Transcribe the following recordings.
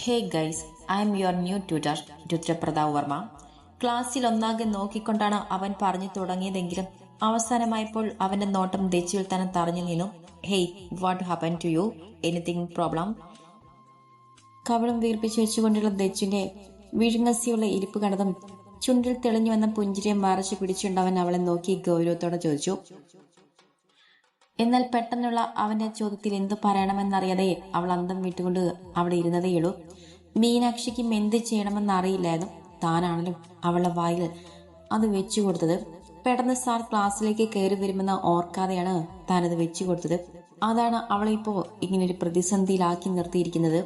Hey guys I am your new tutor Rudrapratap Varma ക്ലാസ്സിൽ ഒന്നാകെ നോക്കിക്കൊണ്ടാണ് അവൻ പറഞ്ഞു തുടങ്ങിയതെങ്കിലും അവസാനമായപ്പോൾ അവന്റെ നോട്ടം ദച്ചുവിൽ തന്നെ തറഞ്ഞു നിന്നു. Hey what happen to you anything problem കവളം വീർപ്പിച്ചു വെച്ചുകൊണ്ടുള്ള ദച്ചുവിന്റെ വിഴുങ്ങസിയുള്ള ഇരിപ്പ് കണ്ടതും ചുണ്ടിൽ തെളിഞ്ഞു വന്ന പുഞ്ചിരിയെ മറച്ചു പിടിച്ചുകൊണ്ട് അവൻ അവളെ നോക്കി ഗൗരവത്തോടെ ചോദിച്ചു എന്നാൽ പെട്ടെന്നുള്ള അവന്റെ ചോദ്യത്തിൽ എന്തു പറയണമെന്നറിയാതെ അവൾ അന്തം വിട്ടുകൊണ്ട് അവിടെ ഇരുന്നതേയുള്ളൂ മീനാക്ഷിക്കും എന്ത് ചെയ്യണമെന്ന് അറിയില്ലായിരുന്നു താനാണല്ലോ അവളുടെ വായിൽ അത് വെച്ചു കൊടുത്തത്. പെട്ടെന്ന് സാർ ക്ലാസ്സിലേക്ക് കയറി വരുമെന്ന് ഓർക്കാതെയാണ് താനത് വെച്ചു കൊടുത്തത്. അതാണ് അവളെ ഇപ്പോ ഇങ്ങനൊരു പ്രതിസന്ധിയിലാക്കി നിർത്തിയിരിക്കുന്നത്.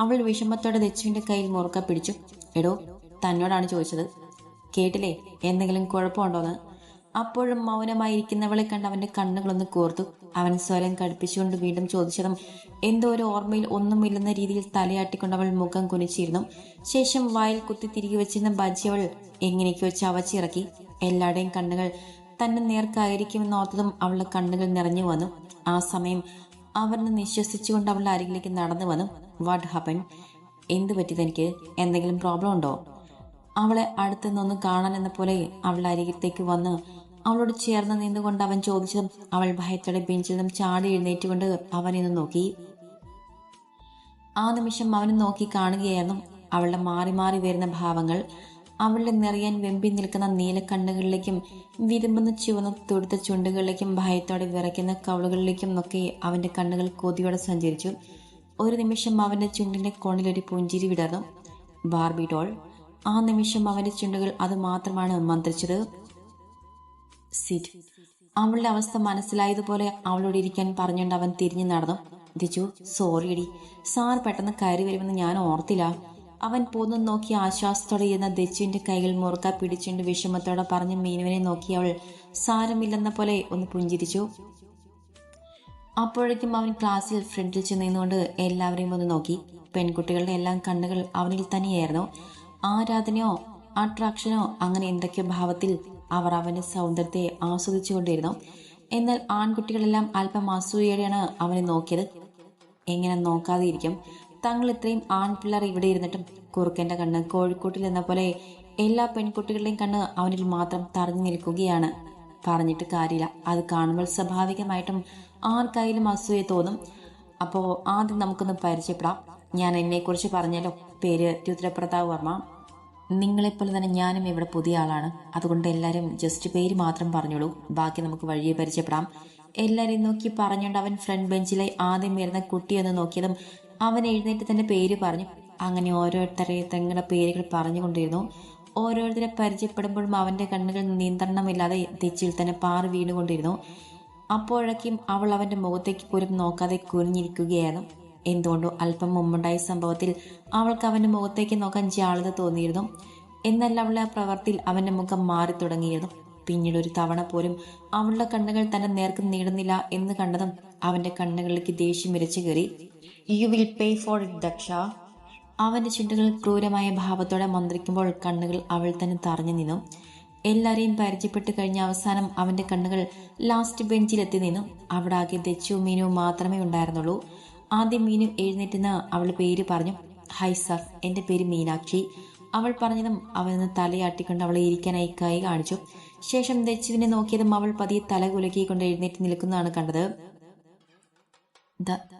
അവൾ വിഷമത്തോടെ ദച്ചുവിന്റെ കയ്യിൽ മുറുക്ക പിടിച്ചു. എടോ തന്നോടാണ് ചോദിച്ചത്. കേട്ടില്ലേ? എന്തെങ്കിലും കുഴപ്പമുണ്ടോന്ന്? അപ്പോഴും മൗനമായിരിക്കുന്നവളെ കണ്ട് അവന്റെ കണ്ണുകളൊന്ന് കോർത്തു. അവൻ സ്വരം കടുപ്പിച്ചുകൊണ്ട് വീണ്ടും ചോദിച്ചതും എന്തോ ഒരു ഓർമ്മയിൽ ഒന്നുമില്ലെന്ന രീതിയിൽ തലയാട്ടിക്കൊണ്ട് അവൾ മുഖം കുനിച്ചിരുന്നു. ശേഷം വായിൽ കുത്തി തിരികെ വെച്ചിരുന്ന ബജ്ജി അവൾ എങ്ങനെയൊക്കെയോ ചവച്ചിറക്കി എല്ലാവരുടെയും കണ്ണുകൾ തന്നെ നേർക്കായിരിക്കുമെന്ന് ഓർത്തതും അവളുടെ കണ്ണുകൾ നിറഞ്ഞു വന്നു. ആ സമയം അവരെന്ന് നിശ്വസിച്ചുകൊണ്ട് അവളുടെ അരികിലേക്ക് നടന്നു വന്നു. വാട്ട് ഹാപ്പൻ എന്ത് പറ്റിയതെനിക്ക് എന്തെങ്കിലും പ്രോബ്ലം ഉണ്ടോ? അവളെ അടുത്തുനിന്നൊന്ന് കാണാൻ എന്ന പോലെ അവളുടെ അരികത്തേക്ക് വന്ന് അവളോട് ചേർന്ന് നിന്നുകൊണ്ട് അവൻ ചോദിച്ചതും അവൾ ഭയത്തോടെ ബെഞ്ചിൽ നിന്നും ചാടി എഴുന്നേറ്റുകൊണ്ട് അവനെ നോക്കി. ആ നിമിഷം അവനെ നോക്കി കാണുകയായിരുന്നു അവളുടെ മാറി മാറി വരുന്ന ഭാവങ്ങൾ. അവളുടെ നിറയാൻ വെമ്പി നിൽക്കുന്ന നീല കണ്ണുകളിലേക്കും വിരുമ്പുന്ന ചുവന്ന തുടുത്ത ചുണ്ടുകളിലേക്കും ഭയത്തോടെ വിറയ്ക്കുന്ന കവളുകളിലേക്കും നോക്കി അവന്റെ കണ്ണുകൾ കൊതിയോടെ സഞ്ചരിച്ചു. ഒരു നിമിഷം അവന്റെ ചുണ്ടിന്റെ കോണിലൊരു പുഞ്ചിരി വിടർന്നു. ബാർബി ഡോൾ ആ നിമിഷം അവന്റെ ചുണ്ടുകൾ അത് മാത്രമാണ് മന്ത്രിച്ചത്. സിറ്റ്. അവളുടെ അവസ്ഥ മനസ്സിലായതുപോലെ അവളോട് ഇരിക്കാൻ പറഞ്ഞുകൊണ്ട് അവൻ തിരിഞ്ഞു നടന്നു. ദിജു സോറി എടി സാർ പെട്ടെന്ന് കയറി വരുമെന്ന് ഞാൻ ഓർത്തില്ല. അവൻ പോന്നു നോക്കി ആശ്വാസത്തോടെ ഇരുന്ന ദിജുവിന്റെ കൈകൾ മുറുക്ക പിടിച്ചുകൊണ്ട് വിഷമത്തോടെ പറഞ്ഞ് മീനുവിനെ നോക്കി അവൾ സാരമില്ലെന്ന പോലെ ഒന്ന് പുഞ്ചിരിച്ചു. അപ്പോഴേക്കും അവൻ ക്ലാസ്സിൽ ഫ്രണ്ടിൽ ചെന്ന് നിന്നുകൊണ്ട് എല്ലാവരെയും ഒന്ന് നോക്കി. പെൺകുട്ടികളുടെ എല്ലാം കണ്ണുകൾ അവനിൽ തന്നെയായിരുന്നു. ആരാധനയോ അട്രാക്ഷനോ അങ്ങനെ എന്തൊക്കെയോ ഭാവത്തിൽ അവർ അവന്റെ സൗന്ദര്യത്തെ ആസ്വദിച്ചുകൊണ്ടിരുന്നു. എന്നാൽ ആൺകുട്ടികളെല്ലാം അല്പം അസൂയയോടെയാണ് അവനെ നോക്കിയത്. എങ്ങനെ നോക്കാതെയിരിക്കും? തങ്ങൾ ഇത്രയും ആൺപിള്ളേർ ഇവിടെ ഇരുന്നിട്ടും കുറുക്കന്റെ കണ്ണ് കോഴിക്കോട്ടിൽ എന്ന പോലെ എല്ലാ പെൺകുട്ടികളുടെയും കണ്ണ് അവനിൽ മാത്രം തറഞ്ഞു നിൽക്കുകയാണ്. പറഞ്ഞിട്ട് കാര്യമില്ല. അത് കാണുമ്പോൾ സ്വാഭാവികമായിട്ടും ആർക്കായാലും അസൂയ തോന്നും. അപ്പോൾ ആദ്യം നമുക്കൊന്ന് പരിചയപ്പെടാം. ഞാൻ എന്നെക്കുറിച്ച് പറഞ്ഞല്ലോ. പേര് രുദ്രപ്രതാപ് വർമ്മ. നിങ്ങളെപ്പോലെ തന്നെ ഞാനും ഇവിടെ പുതിയ ആളാണ്. അതുകൊണ്ട് എല്ലാവരും ജസ്റ്റ് പേര് മാത്രം പറഞ്ഞോളൂ. ബാക്കി നമുക്ക് വഴിയെ പരിചയപ്പെടാം. എല്ലാവരെയും നോക്കി പറഞ്ഞുകൊണ്ട് അവൻ ഫ്രണ്ട് ബെഞ്ചിലെ ആദ്യം വരുന്ന കുട്ടിയൊന്ന് നോക്കിയതും അവൻ എഴുന്നേറ്റ് തന്റെ പേര് പറഞ്ഞു. അങ്ങനെ ഓരോരുത്തരെ തങ്ങളുടെ പേരുകൾ പറഞ്ഞുകൊണ്ടിരുന്നു. ഓരോരുത്തരെ പരിചയപ്പെടുമ്പോഴും അവന്റെ കണ്ണുകൾ നിയന്ത്രണമില്ലാതെ തെച്ചിൽ തന്നെ പാറി വീണുകൊണ്ടിരുന്നു. അപ്പോഴേക്കും അവൾ അവന്റെ മുഖത്തേക്ക് പോലും നോക്കാതെ കുനിഞ്ഞിരിക്കുകയായിരുന്നു. എന്തുകൊണ്ടോ അല്പം മുമ്പുണ്ടായ സംഭവത്തിൽ അവൾക്ക് അവന്റെ മുഖത്തേക്ക് നോക്കാൻ ജാളത തോന്നിയിരുന്നു എന്നല്ല അവളെ ആ പ്രവർത്തിയിൽ അവന്റെ മുഖം മാറി തുടങ്ങിയിരുന്നു പിന്നീട് ഒരു തവണ പോലും അവളുടെ കണ്ണുകൾ തന്നെ നേർക്ക് നീടുന്നില്ല എന്ന് കണ്ടതും അവന്റെ കണ്ണുകളിലേക്ക് ദേഷ്യം ഇരച്ചു കയറി. You will pay for it Daksha അവന്റെ ചുണ്ടുകൾ ക്രൂരമായ ഭാവത്തോടെ മന്ത്രിക്കുമ്പോൾ കണ്ണുകൾ അവൾ തന്നെ തറഞ്ഞു നിന്നു. എല്ലാരെയും പരിചയപ്പെട്ട് കഴിഞ്ഞ അവസാനം അവന്റെ കണ്ണുകൾ ലാസ്റ്റ് ബെഞ്ചിലെത്തി നിന്നു. അവിടെ ആകെ ദച്ചുവും മീനുവും മാത്രമേ ഉണ്ടായിരുന്നുള്ളൂ. ആദ്യം മീനു എഴുന്നേറ്റുന്ന അവൾ പേര് പറഞ്ഞു. ഹൈ സർ എന്റെ പേര് മീനാക്ഷി. അവൾ പറഞ്ഞതും അവനൊന്ന് തലയാട്ടിക്കൊണ്ട് അവളെ ഇരിക്കാനായി കൈ കാണിച്ചു. ശേഷം ദച്ചുവിനെ നോക്കിയതും അവൾ പതിയെ തല കുലുക്കിക്കൊണ്ട് എഴുന്നേറ്റ് നിൽക്കുന്നതാണ് കണ്ടത്.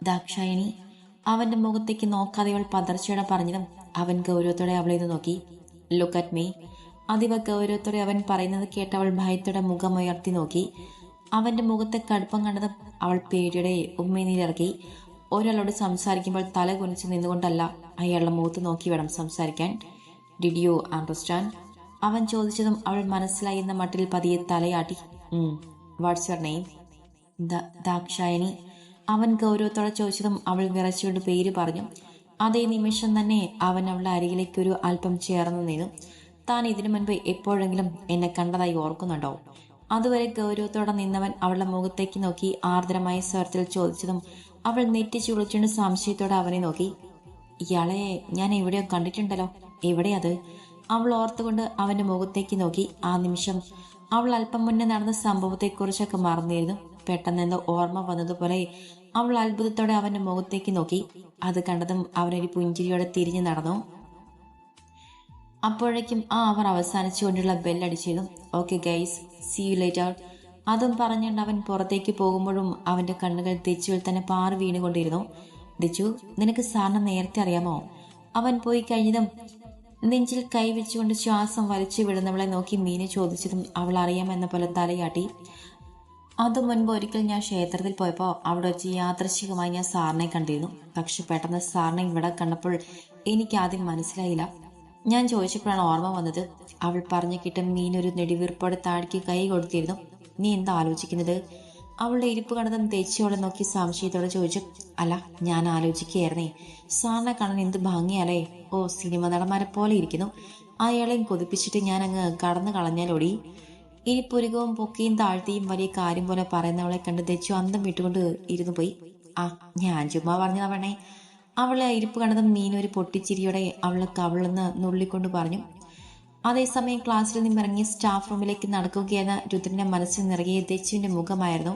ദാക്ഷായണി. അവന്റെ മുഖത്തേക്ക് നോക്കാതെ അവൾ പതർച്ചയോടെ പറഞ്ഞതും അവൻ ഗൗരവത്തോടെ അവളെ ഇത് നോക്കി. ലുക്ക് അറ്റ് മീ അതിവ ഗൗരവത്തോടെ അവൻ പറയുന്നത് കേട്ട് അവൾ ഭയത്തോടെ മുഖമുയർത്തി നോക്കി. അവന്റെ മുഖത്തെ കടുപ്പം കണ്ടതും അവൾ പേടിയുടെ ഉമ്മനീരിറക്കി. ഒരാളോട് സംസാരിക്കുമ്പോൾ തല കുനിച്ച് നിന്നുകൊണ്ടല്ല അയാളുടെ മുഖത്ത് നോക്കി വേണം സംസാരിക്കാൻ. ഡിഡ് യു അണ്ടർസ്റ്റാൻഡ് അവൻ ചോദിച്ചതും അവൾ മനസ്സിലായി എന്ന മട്ടിൽ പതിയെ തലയാട്ടി. What's your name Dakshayani. അവൻ ഗൗരവത്തോടെ ചോദിച്ചതും അവൾ വിറച്ചുകൊണ്ട് പേര് പറഞ്ഞു. അതേ നിമിഷം തന്നെ അവൻ അവളുടെ അരികിലേക്ക് ഒരു അല്പം ചേർന്ന് നിന്നു. താൻ ഇതിനു മുൻപ് എപ്പോഴെങ്കിലും എന്നെ കണ്ടതായി ഓർക്കുന്നുണ്ടോ? അതുവരെ ഗൗരവത്തോടെ നിന്നവൻ അവളുടെ മുഖത്തേക്ക് നോക്കി ആർദ്രമായ സ്വരത്തിൽ ചോദിച്ചതും അവൾ നെറ്റി ചുളിച്ചുകൊണ്ട് സംശയത്തോടെ അവനെ നോക്കി. ഇയാളെ ഞാൻ എവിടെയോ കണ്ടിട്ടുണ്ടല്ലോ. എവിടെയത് അവൾ ഓർത്തുകൊണ്ട് അവന്റെ മുഖത്തേക്ക് നോക്കി. ആ നിമിഷം അവൾ അല്പം മുന്നേ നടന്ന സംഭവത്തെക്കുറിച്ചൊക്കെ മറന്നിരുന്നു. പെട്ടെന്ന് ഓർമ്മ വന്നതുപോലെ അവൾ അത്ഭുതത്തോടെ അവന്റെ മുഖത്തേക്ക് നോക്കി. അത് കണ്ടതും അവനൊരു പുഞ്ചിരിയോടെ തിരിഞ്ഞു നടന്നു. അപ്പോഴേക്കും ആ അവർ അവസാനിച്ചുകൊണ്ടുള്ള ബെല്ലടിച്ചിരുന്നു. Okay guys see you later. അതും പറഞ്ഞുകൊണ്ട് അവൻ പുറത്തേക്ക് പോകുമ്പോഴും അവന്റെ കണ്ണുകൾ തെച്ചുവിൽ തന്നെ പാറി വീണുകൊണ്ടിരുന്നു. ദിച്ചു നിനക്ക് സാറിന് നേരത്തെ അറിയാമോ? അവൻ പോയി കഴിഞ്ഞതും നെഞ്ചിൽ കൈവച്ചുകൊണ്ട് ശ്വാസം വലിച്ചു വിടുന്നവളെ നോക്കി മീനെ ചോദിച്ചതും അവൾ അറിയാമെന്ന പോലെ തലയാട്ടി. അത് മുൻപ് ഒരിക്കൽ ഞാൻ ക്ഷേത്രത്തിൽ പോയപ്പോൾ അവിടെ വെച്ച് യാദൃശികമായി ഞാൻ സാറിനെ കണ്ടിരുന്നു. പക്ഷെ പെട്ടെന്ന് സാറിനെ ഇവിടെ കണ്ടപ്പോൾ എനിക്ക് ആദ്യം മനസ്സിലായില്ല. ഞാൻ ചോദിച്ചപ്പോഴാണ് ഓർമ്മ വന്നത്. അവൾ പറഞ്ഞു കിട്ടും ഒരു നെടിവീർപ്പോടെ താഴേക്ക് കൈ കൊടുത്തിരുന്നു. നീ എന്താ ആലോചിക്കുന്നത്? അവളുടെ ഇരിപ്പ് കണ്ടതും തേച്ചിയോടെ നോക്കി സംശയത്തോടെ ചോദിച്ചു അല്ല ഞാൻ ആലോചിക്കുകയായിരുന്നേ. സാറിനെ കാണാൻ എന്ത് ഭംഗിയല്ലേ ഓ സിനിമ നടന്മാരെ പോലെ ഇരിക്കുന്നു. അയാളെയും കൊതിപ്പിച്ചിട്ട് ഞാൻ അങ്ങ് കടന്നു കളഞ്ഞാലോടി? ഇനി പുരുകവും പൊക്കിയും താഴ്ത്തിയും വലിയ കാര്യം പോലെ പറയുന്നവളെ കണ്ട് തെച്ചു അന്തം വിട്ടുകൊണ്ട് ഇരുന്നു പോയി. ആ ഞാൻ ചുമ്മാ പറഞ്ഞതാ വേണേ അവളെ ഇരിപ്പ് കണ്ടതും മീനൊരു പൊട്ടിച്ചിരിയോടെ അവളെ കവിളെന്ന് നുള്ളിക്കൊണ്ട് പറഞ്ഞു അതേസമയം ക്ലാസ്സിൽ നിന്നും ഇറങ്ങി സ്റ്റാഫ് റൂമിലേക്ക് നടക്കുകയെന്ന രുദ്രന്റെ മനസ്സിൽ നിറയെ തെച്ചുവിന്റെ മുഖമായിരുന്നു.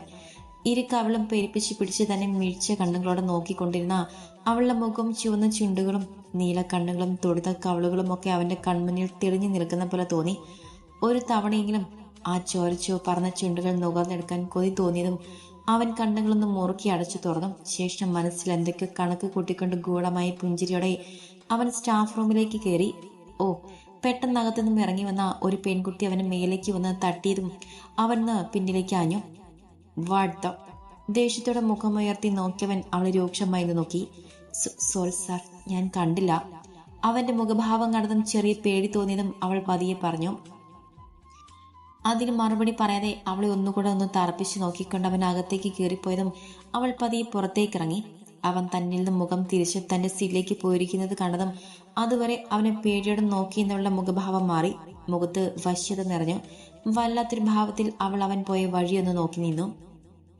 ഇരുക്കവളും കവളും പെരുപ്പിച്ച് പിടിച്ച് തന്നെ മിഴിച്ച കണ്ണുകളോടെ നോക്കിക്കൊണ്ടിരുന്ന അവളുടെ മുഖം ചുവന്ന ചുണ്ടുകളും നീല കണ്ണുകളും തൊടുത്ത കവളുകളും ഒക്കെ അവന്റെ കൺമുന്നിൽ തെളിഞ്ഞു നിൽക്കുന്ന പോലെ തോന്നി. ഒരു തവണയെങ്കിലും ആ ചോരച്ചോ പറഞ്ഞ ചുണ്ടുകൾ നുകർന്നെടുക്കാൻ കൊതി തോന്നിയതും അവൻ കണ്ണുകളൊന്ന് മുറുക്കി അടച്ചു തുറന്നു ശേഷം മനസ്സിൽ എന്തൊക്കെ കണക്ക് കൂട്ടിക്കൊണ്ട് ഗൂഢമായി പുഞ്ചിരിയോടെ അവൻ സ്റ്റാഫ് റൂമിലേക്ക് കയറി. ഓ പെട്ടെന്നകത്തു നിന്നും ഇറങ്ങി വന്ന ഒരു പെൺകുട്ടി അവന് മേലേക്ക് വന്ന് തട്ടിയതും അവന് പിന്നിലേക്ക് ആഞ്ഞു. വാഴ്ത്ത ദേഷ്യത്തോടെ മുഖമുയർത്തി നോക്കിയവൻ അവളെ രൂക്ഷമായി നോക്കി. സോറി സാർ ഞാൻ കണ്ടില്ല. അവന്റെ മുഖഭാവം കണ്ടതും ചെറിയ പേടി തോന്നിയതും അവൾ പതിയെ പറഞ്ഞു. അതിന് മറുപടി പറയാതെ അവളെ ഒന്നുകൂടെ ഒന്ന് തറപ്പിച്ച് നോക്കിക്കൊണ്ട് അവൻ അകത്തേക്ക് കയറിപ്പോയതും അവൾ പതിയെ പുറത്തേക്കിറങ്ങി. അവൻ തന്നിൽ നിന്ന് മുഖം തിരിച്ച് തന്റെ സീറ്റിലേക്ക് പോയിരിക്കുന്നത് കണ്ടതും അതുവരെ അവനെ പേടിയോടെ നോക്കി എന്നുള്ള മുഖഭാവം മാറി. മുഖത്ത് വശ്യത നിറഞ്ഞു. വല്ലാത്തൊരു ഭാവത്തിൽ അവൾ അവൻ പോയ വഴിയൊന്ന് നോക്കി നിന്നു.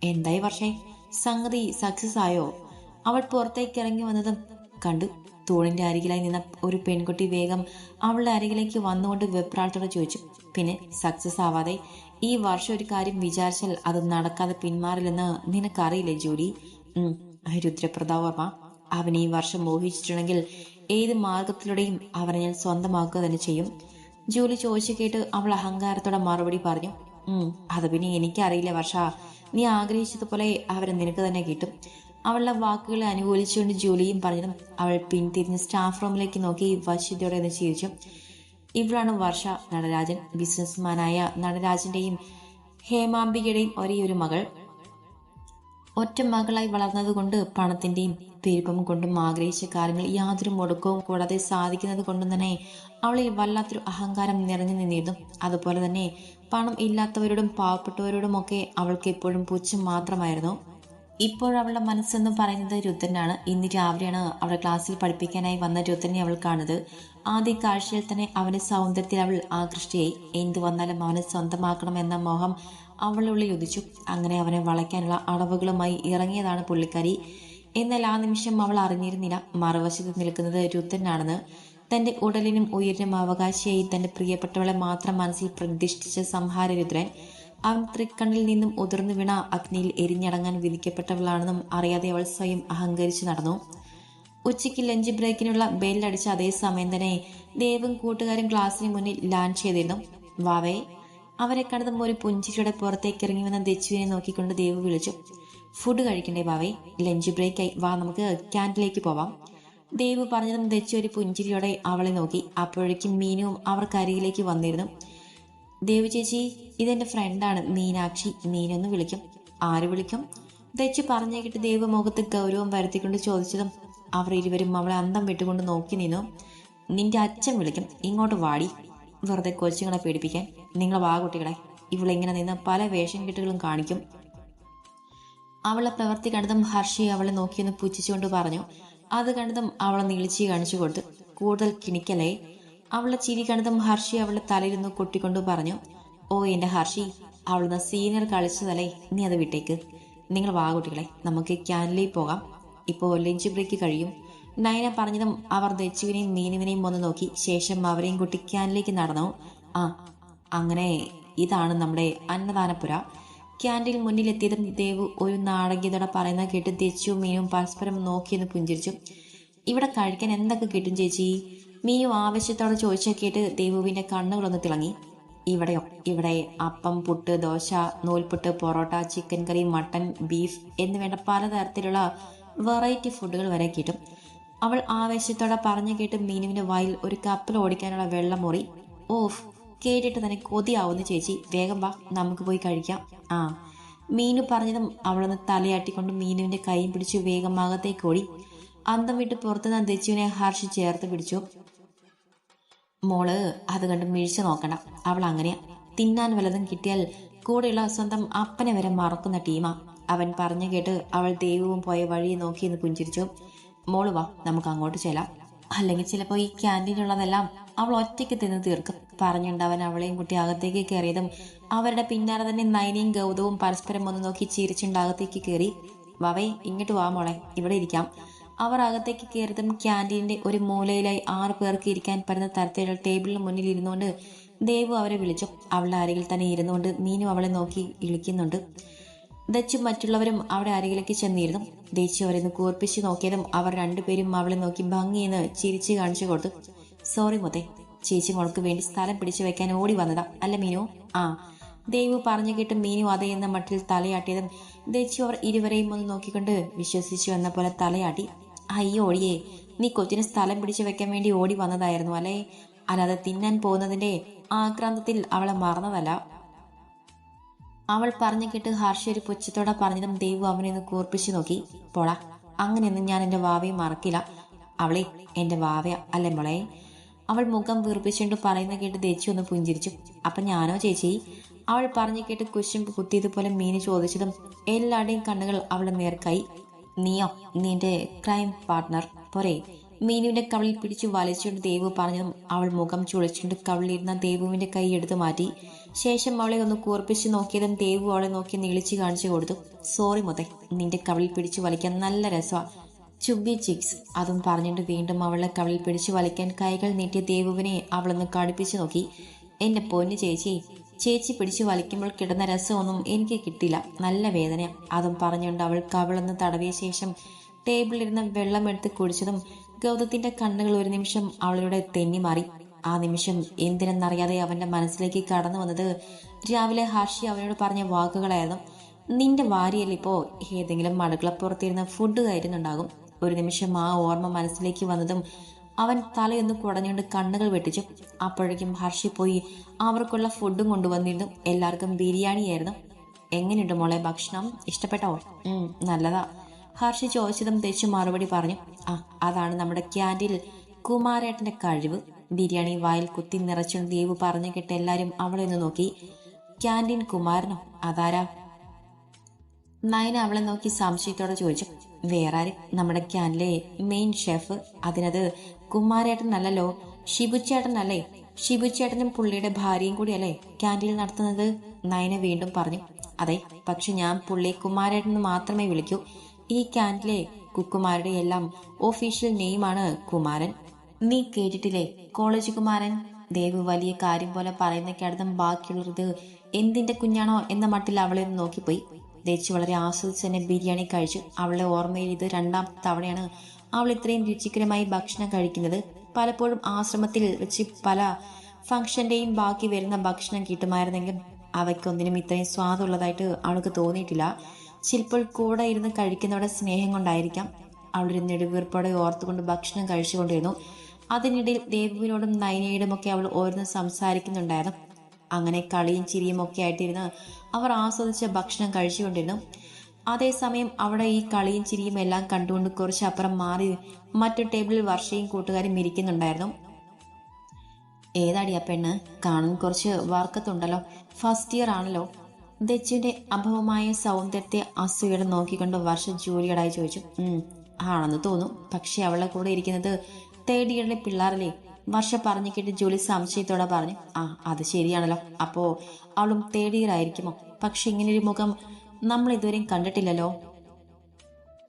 എന്തായി വർഷേ സംഗതി സക്സസ് ആയോ? അവൾ പുറത്തേക്ക് ഇറങ്ങി വന്നതും കണ്ടു. തോളിന്റെ അരികിലായി നിന്ന ഒരു പെൺകുട്ടി വേഗം അവളുടെ അരികിലേക്ക് വന്നുകൊണ്ട് വെപ്രാളത്തോടെ ചോദിച്ചു. പിന്നെ സക്സസ് ആവാതെ ഈ വർഷം ഒരു കാര്യം വിചാരിച്ചാൽ അത് നടക്കാതെ പിന്മാറില്ലെന്ന് നിനക്കറിയില്ലേ ജോലി ഉം രുദ്രപ്രതാവർമ്മ അവൻ ഈ വർഷം മോഹിച്ചിട്ടുണ്ടെങ്കിൽ ഏത് മാർഗത്തിലൂടെയും അവനെ ഞാൻ സ്വന്തമാക്കുക തന്നെ ചെയ്യും. ജോലി ചോദിച്ചു കേട്ട് അവൾ അഹങ്കാരത്തോടെ മറുപടി പറഞ്ഞു അത് പിന്നെ എനിക്കറിയില്ല വർഷ. നീ ആഗ്രഹിച്ചതുപോലെ അവരെ നിനക്ക് തന്നെ കിട്ടും. അവളുടെ വാക്കുകളെ അനുകൂലിച്ചുകൊണ്ട് ജോലിയും പറഞ്ഞതും അവൾ പിന്തിരിഞ്ഞ് സ്റ്റാഫ് റൂമിലേക്ക് നോക്കി വശ്യതയോടെ എന്ന് ചിരിച്ചു. ഇവളാണ് വർഷ നടരാജൻ. ബിസിനസ്മാനായ നടരാജന്റെയും ഹേമാംബികയുടെയും ഒരേ ഒരു മകൾ. ഒറ്റ മകളായി വളർന്നതുകൊണ്ട് പണത്തിന്റെയും പെരുപ്പം കൊണ്ടും ആഗ്രഹിച്ച കാര്യങ്ങൾ യാതൊരു മുടക്കവും കൂടാതെ സാധിക്കുന്നത് കൊണ്ടും തന്നെ അവളിൽ വല്ലാത്തൊരു അഹങ്കാരം നിറഞ്ഞു നിന്നിരുന്നു. അതുപോലെ തന്നെ പണം ഇല്ലാത്തവരോടും പാവപ്പെട്ടവരോടും ഒക്കെ അവൾക്ക് എപ്പോഴും പുച്ഛം മാത്രമായിരുന്നു. ഇപ്പോഴവളുടെ മനസ്സെന്ന് പറയുന്നത് രുദ്രനാണ്. ഇന്ന് രാവിലെയാണ് അവളെ ക്ലാസ്സിൽ പഠിപ്പിക്കാനായി വന്ന രുദ്രനെ അവൾ കാണുന്നത്. ആദ്യ കാഴ്ചയിൽ തന്നെ അവന്റെ സൗന്ദര്യത്തിൽ അവൾ ആകൃഷ്ടയായി. എന്തു വന്നാലും അവനെ സ്വന്തമാക്കണം എന്ന മോഹം അവളുള്ളിൽ ഉദിച്ചു. അങ്ങനെ അവനെ വളയ്ക്കാനുള്ള അടവുകളുമായി ഇറങ്ങിയതാണ് പുള്ളിക്കാരി. എന്നാൽ ആ നിമിഷം അവൾ അറിഞ്ഞിരുന്നില്ല. മറുവശത്ത് നിൽക്കുന്നത് രുദ്രനാണെന്ന്. തന്റെ ഉടലിനും ഉയരിനും അവകാശിയായി തന്റെ പ്രിയപ്പെട്ടവളെ മാത്രം മനസ്സിൽ പ്രതിഷ്ഠിച്ച സംഹാര രുദ്രൻ അവൻ തൃക്കണ്ണിൽ നിന്നും ഉതിർന്നു വീണ അഗ്നിയിൽ എരിഞ്ഞടങ്ങാൻ വിധിക്കപ്പെട്ടവളാണെന്നും അറിയാതെ അവൾ സ്വയം അഹങ്കരിച്ചു നടന്നു. ഉച്ചയ്ക്ക് ലഞ്ച് ബ്രേക്കിനുള്ള ബെല്ലടിച്ച അതേ സമയം തന്നെ ദേവും കൂട്ടുകാരും ക്ലാസ്സിന് മുന്നിൽ ലാൻഡ് ചെയ്തിരുന്നു. വാവേ അവരെ കണ്ടതും ഒരു പുഞ്ചിരിയുടെ പുറത്തേക്ക് ഇറങ്ങി വന്ന ദച്ചുവിനെ നോക്കിക്കൊണ്ട് ദേവ് വിളിച്ചു. ഫുഡ് കഴിക്കണ്ടേ ബാവേ? ലഞ്ച് ബ്രേക്കായി വാ നമുക്ക് ക്യാന്റിലേക്ക് പോവാം. ദേവ് പറഞ്ഞതും ദച്ചു ഒരു പുഞ്ചിരിയോടെ അവളെ നോക്കി. അപ്പോഴേക്കും മീനുവും അവർക്കരികിലേക്ക് വന്നിരുന്നു. ദേവ് ചേച്ചി ഇതെന്റെ ഫ്രണ്ടാണ് മീനാക്ഷി. മീനൊന്ന് വിളിക്കും. ആര് വിളിക്കും? ദച്ചു പറഞ്ഞേക്കിട്ട് ദേവ് മുഖത്ത് ഗൗരവം വരുത്തിക്കൊണ്ട് ചോദിച്ചതും അവർ ഇരുവരും അവളെ അന്തം വിട്ടുകൊണ്ട് നോക്കി നിന്നു. നിന്റെ അച്ഛൻ വിളിക്കും. ഇങ്ങോട്ട് വാടി. വെറുതെ കൊച്ചുങ്ങളെ പേടിപ്പിക്കാൻ. നിങ്ങൾ വാ കുട്ടികളെ. ഇവളിങ്ങനെ നിന്ന് പല വേഷം കെട്ടുകളും കാണിക്കും. അവളെ പ്രവർത്തി കണ്ടതും ഹർഷി അവളെ നോക്കിയൊന്ന് പുച്ഛിച്ചുകൊണ്ട് പറഞ്ഞു അത് കണ്ടതും അവളെ നീളിച്ചി കാണിച്ചു കൊടുത്തു കൂടുതൽ കിണിക്കലേ. അവളെ ചിരി കണ്ടതും ഹർഷി അവളുടെ തലയിരുന്ന് കൊട്ടിക്കൊണ്ട് പറഞ്ഞു ഓ എന്റെ ഹർഷി അവളുന്ന് സീനിയർ കളിച്ചതല്ലേ നീ അത് വിട്ടേക്ക്. നിങ്ങൾ വാ കുട്ടികളെ നമുക്ക് ക്യാനിലേക്ക് പോകാം. ഇപ്പോൾ ലഞ്ച് ബ്രേക്ക് കഴിയും. നയന പറഞ്ഞതും അവർ ദച്ചുവിനെയും മീനുവിനെയും ഒന്ന് നോക്കി ശേഷം അവരെയും കുട്ടി ക്യാനിലേക്ക് നടന്നു. ആ അങ്ങനെ ഇതാണ് നമ്മുടെ അന്നദാനപുര ക്യാന്റീൻ മുന്നിലെത്തിയതും ദേവ് ഒരു നാടകീയതോടെ പറയുന്നത് കേട്ട് തെച്ചു മീനും പരസ്പരം നോക്കിയെന്ന് പുഞ്ചിരിച്ചു. ഇവിടെ കഴിക്കാൻ എന്തൊക്കെ കിട്ടും ചേച്ചി? മീനു ആവശ്യത്തോടെ ചോദിച്ച കേട്ട് ദേവുവിന്റെ കണ്ണുകളൊന്ന് തിളങ്ങി. ഇവിടെയോ? ഇവിടെ appam puttu dosa noolputtu parotta chicken curry mutton beef എന്ന് വേണ്ട പലതരത്തിലുള്ള വെറൈറ്റി ഫുഡുകൾ വരെ കിട്ടും. അവൾ ആവേശത്തോടെ പറഞ്ഞു കേട്ട് മീനുവിന്റെ വായിൽ ഒരു കപ്പൽ ഓടിക്കാനുള്ള വെള്ളം മുറി. ഓഫ് കേട്ടിട്ട് തന്നെ കൊതിയാവുന്നു ചേച്ചി. വേഗം വാ നമുക്ക് പോയി കഴിക്കാം. ആ. മീനു പറഞ്ഞതും അവളൊന്ന് തലയാട്ടിക്കൊണ്ട് മീനുവിന്റെ കൈയും പിടിച്ച് വേഗം അകത്തേക്ക് ഓടി. അന്തം വിട്ട് പുറത്തുനിന്ന് ദച്ചുവിനെ ഹർഷി ചേർത്ത് പിടിച്ചു. മോൾ അത് കണ്ട് മിഴിച്ചു നോക്കണം. അവൾ അങ്ങനെയാ. തിന്നാൻ വല്ലതും കിട്ടിയാൽ കൂടെയുള്ള സ്വന്തം അപ്പനെ വരെ മറക്കുന്ന ടീമാ. അവൻ പറഞ്ഞു കേട്ട് അവൾ ദൈവവും പോയ വഴി നോക്കി എന്ന് പുഞ്ചിരിച്ചു. മോൾ വാ നമുക്ക് അങ്ങോട്ട് ചെല്ലാം. അല്ലെങ്കിൽ ചിലപ്പോ ഈ ക്യാന്റീനുള്ളതെല്ലാം അവൾ ഒറ്റയ്ക്ക് തിന്ന് തീർക്കും. പറഞ്ഞുണ്ടവൻ അവളെയും കുട്ടി അകത്തേക്ക് കയറിയതും അവരുടെ പിന്നാലെ തന്നെ നൈനയും ഗൗതവും പരസ്പരം ഒന്ന് നോക്കി ചിരിച്ചുണ്ട് കയറി വവേ ഇങ്ങോട്ട് വാ മോളെ ഇവിടെ ഇരിക്കാം. അവർ അകത്തേക്ക് കയറിയതും ക്യാന്റീനിന്റെ ഒരു മൂലയിലായി ആറു പേർക്ക് ഇരിക്കാൻ പറ്റുന്ന തരത്തിലുള്ള ടേബിളിന് മുന്നിൽ ഇരുന്നുകൊണ്ട് ദേവു അവരെ വിളിച്ചു. അവളുടെ അരികിൽ തന്നെ ഇരുന്നുകൊണ്ട് മീനു അവളെ നോക്കി ഇളിക്കുന്നുണ്ട്. ദച്ചും മറ്റുള്ളവരും അവിടെ അരികിലേക്ക് ചെന്നിരുന്നു. ദേച്ചു അവരെ കൂർപ്പിച്ച് നോക്കിയതും അവർ രണ്ടുപേരും അവളെ നോക്കി ഭംഗിയെന്ന് ചിരിച്ച് കാണിച്ചു കൊടുത്തു. സോറി മുത്തേ. ചേച്ചി മോൾക്ക് വേണ്ടി സ്ഥലം പിടിച്ചു വെക്കാൻ ഓടി വന്നതാ. അല്ല മീനു? ആ. ദേവു പറഞ്ഞു കേട്ട് മീനു അതേ എന്ന മട്ടിൽ തലയാട്ടിയതും ദച്ചു അവർ ഇരുവരെയും ഒന്ന് നോക്കിക്കൊണ്ട് വിശ്വസിച്ചു എന്ന പോലെ തലയാട്ടി. അയ്യോ ഓടിയേ. നീ കൊച്ചിന് സ്ഥലം പിടിച്ചു വെക്കാൻ വേണ്ടി ഓടി വന്നതായിരുന്നു അല്ലേ? അല്ലാതെ തിന്നാൻ പോകുന്നതിന്റെ ആക്രാന്തത്തിൽ അവളെ മറന്നതല്ല. അവൾ പറഞ്ഞു കേട്ട് ഹർഷ ഒരു പുച്ഛത്തോടെ പറഞ്ഞതും ദേവു അവനെ ഒന്ന് കൂർപ്പിച്ചു നോക്കി. പോളാ അങ്ങനെയൊന്നും ഞാൻ എന്റെ വാവയെ മറക്കില്ല. അവളെ എന്റെ വാവയ. അല്ലേ മോളെ? അവൾ മുഖം വീർപ്പിച്ചുകൊണ്ട് പറയുന്ന കേട്ട് ദേച്ചി ഒന്ന് പുഞ്ചിരിച്ചു. അപ്പൊ ഞാനോ ചേച്ചി? അവൾ പറഞ്ഞു കേട്ട് കുശുമ്പ് കുത്തിയതുപോലെ മീന് ചോദിച്ചതും എല്ലാവരുടെയും കണ്ണുകൾ അവളെ നേർക്കായി. നീയോ? നിന്റെ ക്രൈം പാർട്ണർ പോരെ. മീനുവിന്റെ കവളിൽ പിടിച്ചു വലിച്ചുകൊണ്ട് ദേവു പറഞ്ഞതും അവൾ മുഖം ചുളിച്ചുകൊണ്ട് കവളിലിരുന്ന ദേവുവിന്റെ കൈ എടുത്തു മാറ്റി. ശേഷം അവളെ ഒന്ന് കൂർപ്പിച്ച് നോക്കിയതും ദേവു അവളെ നോക്കി നീളിച്ചു കാണിച്ചു കൊടുത്തു. സോറി മുതൽ നിന്റെ കവളിൽ പിടിച്ചു വലിക്കാൻ നല്ല രസമാ. ചുബി ചിക്സ് അതും പറഞ്ഞിട്ട് വീണ്ടും അവളെ കവളിൽ പിടിച്ചു വലിക്കാൻ കൈകൾ നീട്ടിയ ദേവുവിനെ അവളൊന്ന് കടുപ്പിച്ചു നോക്കി. എന്നെ പൊന്നു ചേച്ചി. ചേച്ചി പിടിച്ചു വലിക്കുമ്പോൾ കിടന്ന രസമൊന്നും എനിക്ക് കിട്ടില്ല. നല്ല വേദന അതും പറഞ്ഞുകൊണ്ട് അവൾ കവളൊന്ന് തടവിയ ശേഷം ടേബിളിലിരുന്ന വെള്ളം എടുത്ത് കുടിച്ചതും ഗൗതത്തിന്റെ കണ്ണുകൾ ഒരു നിമിഷം അവളുടെ തെന്നി മാറി. ആ നിമിഷം എന്തിനെന്നറിയാതെ അവന്റെ മനസ്സിലേക്ക് കടന്നു വന്നത് രാവിലെ ഹർഷി അവനോട് പറഞ്ഞ വാക്കുകളായിരുന്നു. നിന്റെ വാരിയല്ലിപ്പോ ഏതെങ്കിലും മടുക്കളപ്പുറത്തിരുന്ന് ഫുഡ് കയറുന്നുണ്ടാകും ഒരു നിമിഷം ആ ഓർമ്മ മനസ്സിലേക്ക് വന്നതും അവൻ തലയൊന്ന് കുടഞ്ഞുകൊണ്ട് കണ്ണുകൾ വെട്ടിച്ചു. അപ്പോഴേക്കും ഹർഷി പോയി അവർക്കുള്ള ഫുഡും കൊണ്ടുവന്നിരുന്നു. എല്ലാവർക്കും ബിരിയാണിയായിരുന്നു എങ്ങനെയുണ്ട് മോളെ ഭക്ഷണം? ഇഷ്ടപ്പെട്ടോ? നല്ലതാ. ഹർഷി ചോദിച്ചതും തെച്ചു മറുപടി പറഞ്ഞു. ആ അതാണ് നമ്മുടെ ക്യാന്റീനിൽ കുമാരേട്ടന്റെ കഴിവ്. ബിരിയാണി വായിൽ കുത്തി നിറച്ചുകൊണ്ട് ദേവ് പറഞ്ഞു കേട്ട് എല്ലാവരും അവളെ ഒന്ന് നോക്കി. ക്യാന്റീൻ കുമാരനോ? അതാരാ? നയന അവളെ നോക്കി സംശയത്തോടെ ചോദിച്ചു വേറെ നമ്മുടെ ക്യാനിലെ മെയിൻ ഷെഫ് അതിനത് കുമാരേട്ടനല്ലല്ലോ ഷിബുച്ചേട്ടനല്ലേ? ഷിബുച്ചേട്ടനും പുള്ളിയുടെ ഭാര്യയും കൂടിയല്ലേ ക്യാന്റീൻ നടത്തുന്നത്? നയന വീണ്ടും പറഞ്ഞു അതെ പക്ഷെ ഞാൻ പുള്ളി കുമാരേട്ടൻ മാത്രമേ വിളിക്കൂ. ഈ ക്യാന്റിലെ കുക്കുമാരുടെ എല്ലാം ഒഫീഷ്യൽ നെയിമാണ് കുമാരൻ. നീ കേട്ടിട്ടില്ലേ കോളേജ് കുമാരൻ? ദേവ് വലിയ കാര്യം പോലെ പറയുന്ന കേട്ടതും ബാക്കിയുള്ളത് എന്തിന്റെ കുഞ്ഞാണോ എന്ന മട്ടിൽ അവളെ നോക്കിപ്പോയി. ദേച്ചു വളരെ ആസ്വദിച്ച് തന്നെ ബിരിയാണി കഴിച്ചു. അവളുടെ ഓർമ്മയിൽ ഇത് രണ്ടാം തവണയാണ് അവൾ ഇത്രയും രുചികരമായി ഭക്ഷണം കഴിക്കുന്നത്. പലപ്പോഴും ആശ്രമത്തിൽ വെച്ച് പല ഫംഗ്ഷന്റെയും ബാക്കി വരുന്ന ഭക്ഷണം കിട്ടുമായിരുന്നെങ്കിലും അവയ്ക്കൊന്നിനും ഇത്രയും സ്വാദുള്ളതായിട്ട് അവൾക്ക് തോന്നിയിട്ടില്ല. ചിലപ്പോൾ കൂടെ ഇരുന്ന് കഴിക്കുന്നവരുടെ സ്നേഹം കൊണ്ടായിരിക്കാം. അവളൊരു നെടുവീർപ്പോടെ ഓർത്തുകൊണ്ട് ഭക്ഷണം കഴിച്ചുകൊണ്ടിരുന്നു. അതിനിടയിൽ ദേവുവിനോടും നൈനയോടും ഒക്കെ അവൾ ഓരോന്ന് സംസാരിക്കുന്നുണ്ടായിരുന്നു. അങ്ങനെ കളിയും ചിരിയും ഒക്കെ ആയിട്ടിരുന്ന് അവർ ആസ്വദിച്ച ഭക്ഷണം കഴിച്ചുകൊണ്ടിരുന്നു. അതേസമയം അവിടെ ഈ കളിയും ചിരിയും എല്ലാം കണ്ടുകൊണ്ട് കുറച്ച് അപ്പുറം മാറി മറ്റു ടേബിളിൽ വർഷയും കൂട്ടുകാരും ഇരിക്കുന്നുണ്ടായിരുന്നു. ഏതാടി ആ പെണ്ണ്? കാണാൻ കുറച്ച് വർക്കത്തുണ്ടല്ലോ. ഫസ്റ്റ് ഇയർ ആണല്ലോ. ദച്ചുവിന്റെ അഭവമായ സൗന്ദര്യത്തെ അസൂയയുടെ നോക്കിക്കൊണ്ട് വർഷ ജോലിയോടായി ചോദിച്ചു. ആണെന്ന് തോന്നും. പക്ഷെ അവളെ കൂടെ ഇരിക്കുന്നത് തേർഡ് ഇയറിലെ പിള്ളേരല്ലേ? വർഷ പറഞ്ഞു കേട്ട് ജോലി സംശയത്തോടെ പറഞ്ഞു ആ അത് ശരിയാണല്ലോ. അപ്പോ അവളും തേർഡ് ഇയർ ആയിരിക്കുമോ? പക്ഷെ ഇങ്ങനൊരു മുഖം നമ്മൾ ഇതുവരെയും കണ്ടിട്ടില്ലല്ലോ.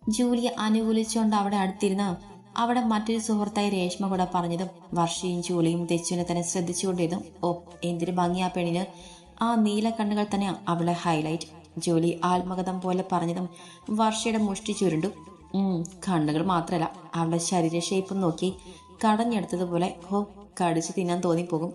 ജൂലിയെ അനുകൂലിച്ചുകൊണ്ട് അവിടെ അടുത്തിരുന്ന അവിടെ മറ്റൊരു സുഹൃത്തായി രേഷ്മ കൂടെ പറഞ്ഞതും വർഷയും ജൂലിയും തെച്ചുവിനെ തന്നെ ശ്രദ്ധിച്ചുകൊണ്ടിരുന്നു. ഓ എന്തൊരു ഭംഗിയാ പെണ്ണിന്. ആ നീല കണ്ണുകൾ തന്നെ അവളെ ഹൈലൈറ്റ് ജോലി ആത്മകഥം പോലെ പറഞ്ഞതും വർഷയുടെ മുഷ്ടി ചുരുണ്ടു. ഉം, കണ്ണുകൾ മാത്രമല്ല അവളുടെ ശരീര ഷേപ്പും നോക്കി കടഞ്ഞെടുത്തതുപോലെ ഹോ കടിച്ചു തിന്നാൻ തോന്നിപ്പോകും.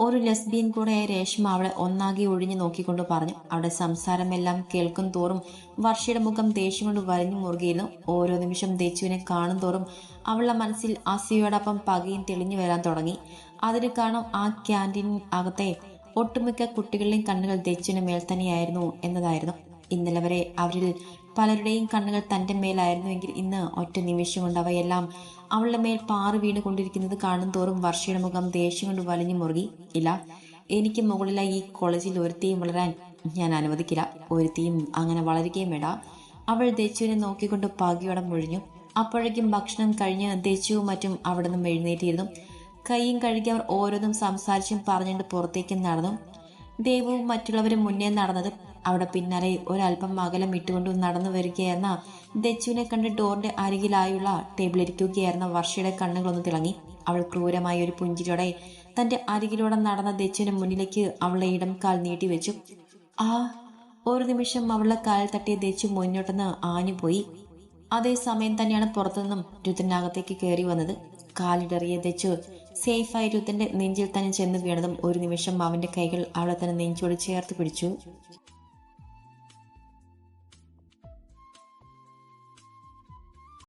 ഒരു ലെസ്ബിയൻ കൂടെയായ രേഷ്മ അവളെ ഒന്നാകെ ഒഴിഞ്ഞു നോക്കിക്കൊണ്ട് പറഞ്ഞു. അവളുടെ സംസാരമെല്ലാം കേൾക്കും തോറും വർഷയുടെ മുഖം ദേഷ്യം കൊണ്ട് വരഞ്ഞു മുറുകിയിരുന്നു. ഓരോ നിമിഷം ദേച്ചുവിനെ കാണും തോറും അവളുടെ മനസ്സിൽ അസിയോടൊപ്പം പകയും തെളിഞ്ഞു വരാൻ തുടങ്ങി. അതിന് കാരണം ആ ക്യാന്റീൻ അകത്തെ ഒട്ടുമിക്ക കുട്ടികളുടെയും കണ്ണുകൾ ദേച്ചുവിന് മേൽ തന്നെയായിരുന്നു എന്നതായിരുന്നു. ഇന്നലെ വരെ അവരിൽ പലരുടെയും കണ്ണുകൾ തന്റെ മേലായിരുന്നുവെങ്കിൽ ഇന്ന് ഒറ്റ നിമിഷം കൊണ്ട് അവയെല്ലാം അവളുടെ മേൽ പാറി വീണുകൊണ്ടിരിക്കുന്നത് കാണും തോറും വർഷയുടെ മുഖം ദേഷ്യം കൊണ്ട് വലിഞ്ഞു മുറുകി. ഇല്ല എനിക്ക് മുകളിലായി ഈ കോളേജിൽ ഒരുത്തിയും വളരാൻ ഞാൻ അനുവദിക്കില്ല. ഒരുത്തിയും അങ്ങനെ വളരുകയും വേണ്ട അവൾ ദേശുവിനെ നോക്കിക്കൊണ്ട് പകയോടെ മുഴിഞ്ഞു. അപ്പോഴേക്കും ഭക്ഷണം കഴിഞ്ഞ് ദേശുവും മറ്റും അവിടെ നിന്നും എഴുന്നേറ്റിരുന്നു. കൈയും കഴുകി അവർ ഓരോന്നും സംസാരിച്ചും പറഞ്ഞുകൊണ്ട് പുറത്തേക്ക് നടന്നു. ദേവവും മറ്റുള്ളവരും മുന്നേ നടന്നത് അവിടെ പിന്നാലെ ഒരല്പം അകലം ഇട്ടുകൊണ്ട് നടന്നു വരികയെന്ന ദച്ചുവിനെ കണ്ട് ഡോറിന്റെ അരികിലായുള്ള ടേബിളിരിക്കുകയായിരുന്ന വർഷയുടെ കണ്ണുകളൊന്ന് തിളങ്ങി. അവൾ ക്രൂരമായ ഒരു പുഞ്ചിരിയോടെ തന്റെ അരികിലൂടെ നടന്ന ദച്ചുവിന് മുന്നിലേക്ക് അവളെ ഇടം കാൽ നീട്ടിവെച്ചു ആ ഒരു നിമിഷം അവളുടെ കാൽ തട്ടിയ ദച്ചു മുന്നോട്ടെന്ന് ആഞ്ഞുപോയി അതേസമയം തന്നെയാണ് പുറത്തുനിന്നും രുദ്രനകത്തേക്ക് കയറി വന്നത്. കാലിടറിയ ദച്ചു സേഫായി രുദ്രന്റെ നെഞ്ചിൽ തന്നെ ചെന്ന് വീണതും ഒരു നിമിഷം അവന്റെ കൈകൾ അവളെ തന്നെ നെഞ്ചോട് ചേർത്ത് പിടിച്ചു.